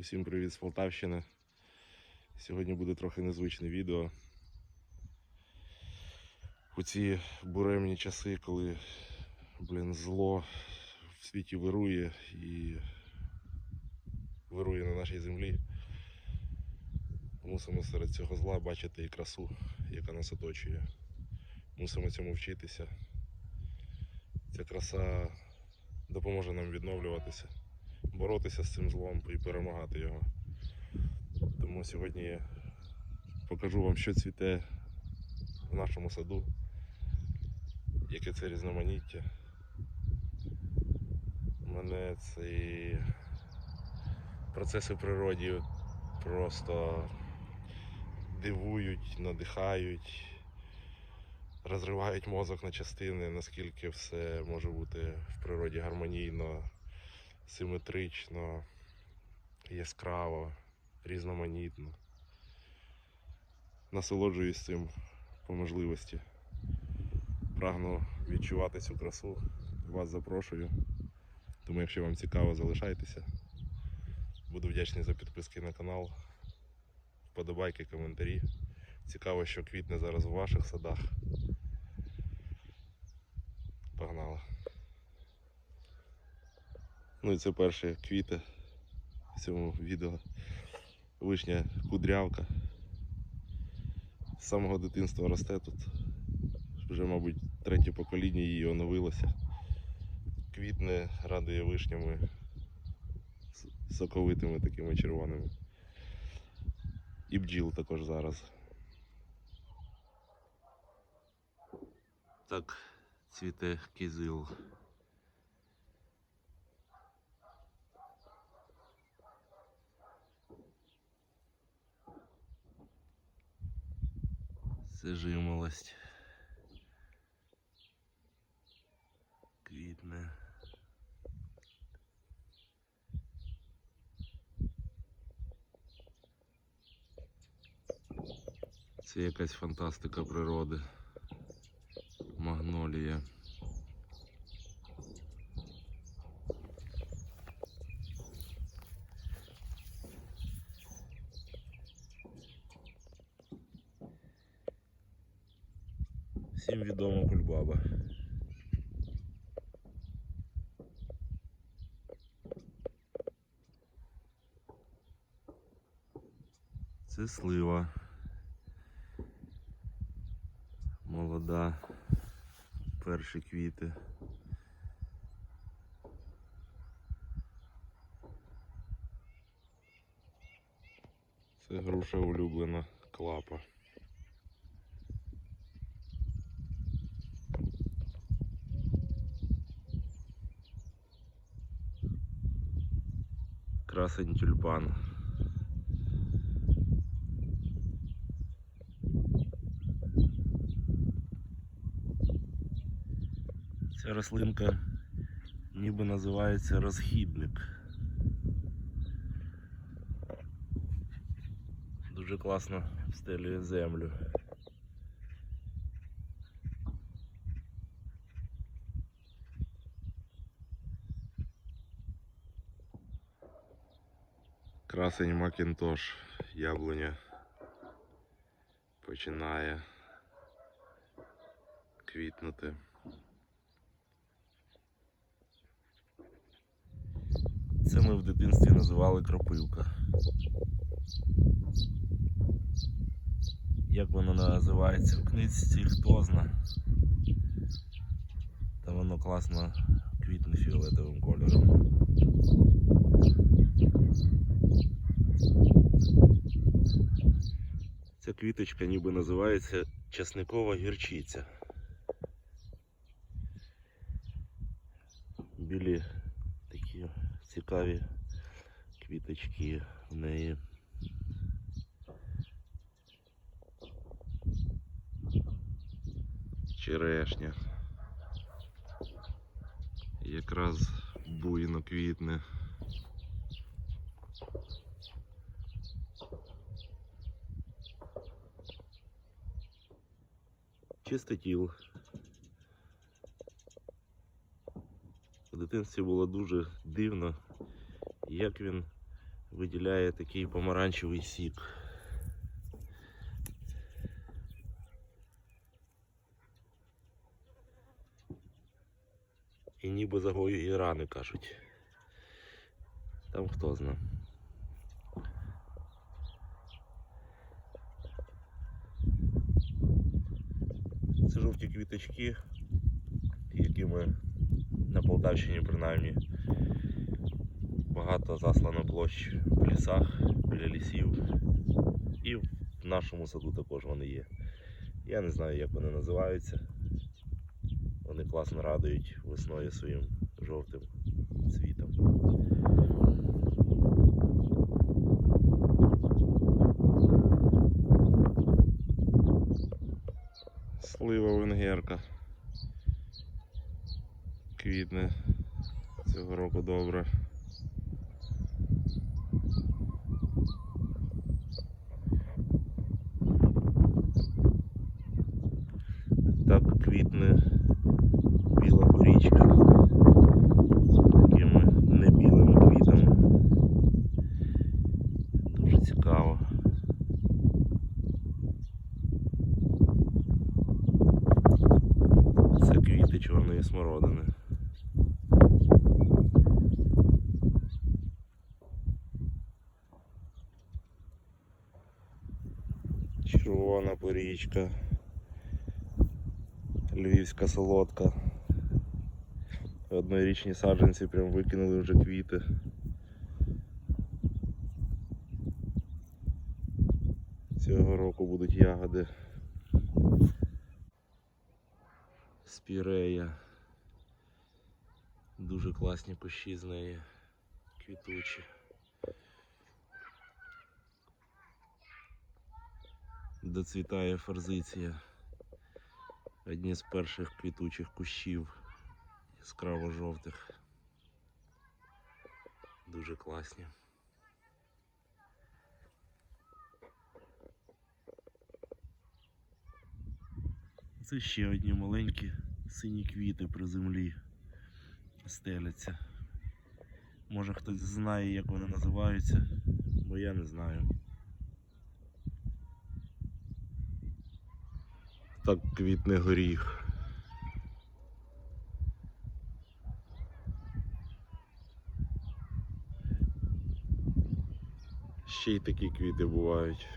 Усім привіт з Полтавщини. Сьогодні буде трохи незвичне відео. У ці буремні часи, коли блін, зло в світі вирує і вирує на нашій землі. Мусимо серед цього зла бачити і красу, яка нас оточує. Мусимо цьому вчитися. Ця краса допоможе нам відновлюватися боротися з цим злом і перемагати його. Тому сьогодні я покажу вам, що цвіте в нашому саду, яке це різноманіття. Мене ці процеси в природі просто дивують, надихають, розривають мозок на частини, наскільки все може бути в природі гармонійно симетрично, яскраво, різноманітно. Насолоджуюсь цим по можливості. Прагну відчувати цю красу. Вас запрошую. Тому, якщо вам цікаво, залишайтеся. Буду вдячний за підписки на канал, вподобайки, коментарі. Цікаво, що квітне зараз у ваших садах. Ну і це перші квіти в цьому відео. Вишня кудрявка. З самого дитинства росте тут. Вже, мабуть, третє покоління її оновилося. Квітне радує вишнями соковитими такими червоними. І бджіл також зараз. Так, цвіте кизил. Це. Квітне. Це якась фантастика природи. Відома кульбаба. Це слива. Молода. Перші квіти. Це груша улюблена клапа. Красень тюльпан. Ця рослинка ніби називається розхідник. Дуже класно встелює землю. Красень Макінтош, яблуня починає квітнути. Це ми в дитинстві називали кропивка. Як воно називається в книжці, хто зна. Та воно класно квітне фіолетовим кольором. Квіточка ніби називається часникова гірчиця. Білі такі цікаві квіточки в неї. Черешня. Якраз буйно квітне. Чистотіл. В дитинстві було дуже дивно, як він виділяє такий помаранчевий сік. І ніби загоює і рани, кажуть. Там хто зна. Це жовті квіточки, якими на Полтавщині принаймні багато заслано площ в лісах, біля лісів. І в нашому саду також вони є. Я не знаю, як вони називаються. Вони класно радують весною своїм жовтим цвітом. Слива венгерка. Квітне цього року добре. Так квітне біла порічка такими небілими квітами. Дуже цікаво. Це квіти смородини. Червона порічка. Львівська солодка. Однорічні саджанці прям викинули вже квіти. Цього року будуть ягоди. Спірея. Дуже класні кущі з неї. Квітучі. Доцвітає форзиція. Одні з перших квітучих кущів яскраво жовтих. Дуже класні. Це ще одні маленькі сині квіти при землі стеляться. Може хтось знає, як вони називаються, бо я не знаю. Так квітне горіх. Ще й такі квіти бувають.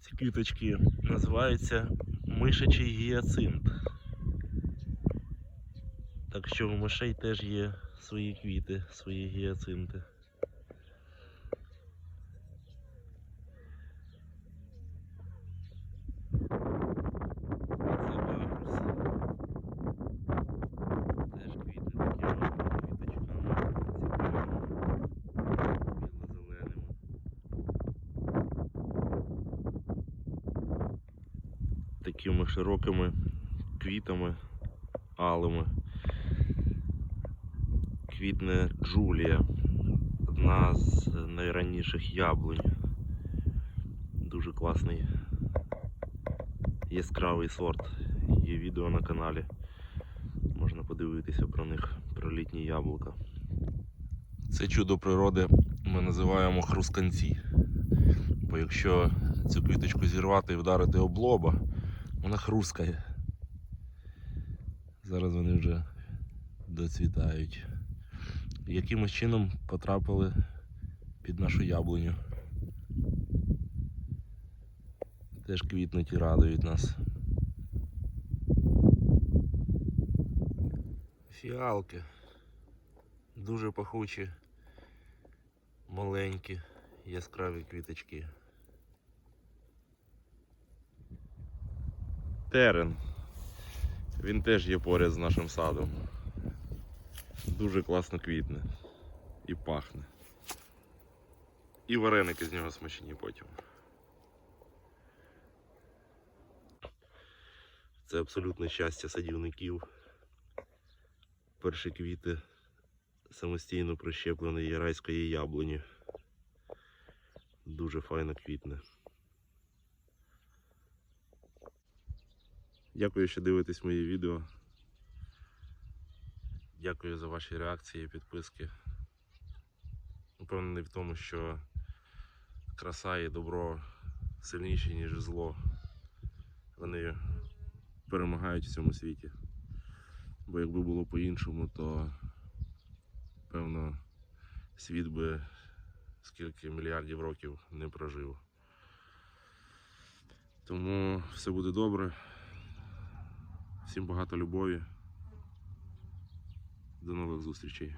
Ці квіточки називаються мишачий гіацинт. Так що у мишей теж є свої квіти, свої гіацинти. Це багрус. Теж квіти такими квіточками цікавими, біло-зеленими. Такими широкими квітами алими. Квітне Джулія, одна з найранніших яблунь. Дуже класний яскравий сорт. Є відео на каналі. Можна подивитися про них, про літні яблука. Це чудо природи ми називаємо хрусканці. Бо якщо цю квіточку зірвати і вдарити об лоба, вона хрускає. Зараз вони вже доцвітають. Якимось чином потрапили під нашу яблуню. Теж квітнуть і радують нас. Фіалки. Дуже пахучі, маленькі, яскраві квіточки. Терен. Він теж є поряд з нашим садом. Дуже класно квітне і пахне. І вареники з нього смачні потім. Це абсолютне щастя садівників. Перші квіти самостійно прищепленої ярайської яблуні. Дуже файно квітне. Дякую, що дивитесь мої відео. Дякую за ваші реакції, підписки. Упевнений в тому, що краса і добро сильніші, ніж зло. Вони перемагають в цьому світі. Бо якби було по-іншому, то певно світ би скільки мільярдів років не прожив. Тому все буде добре. Всім багато любові. До нових зустрічей.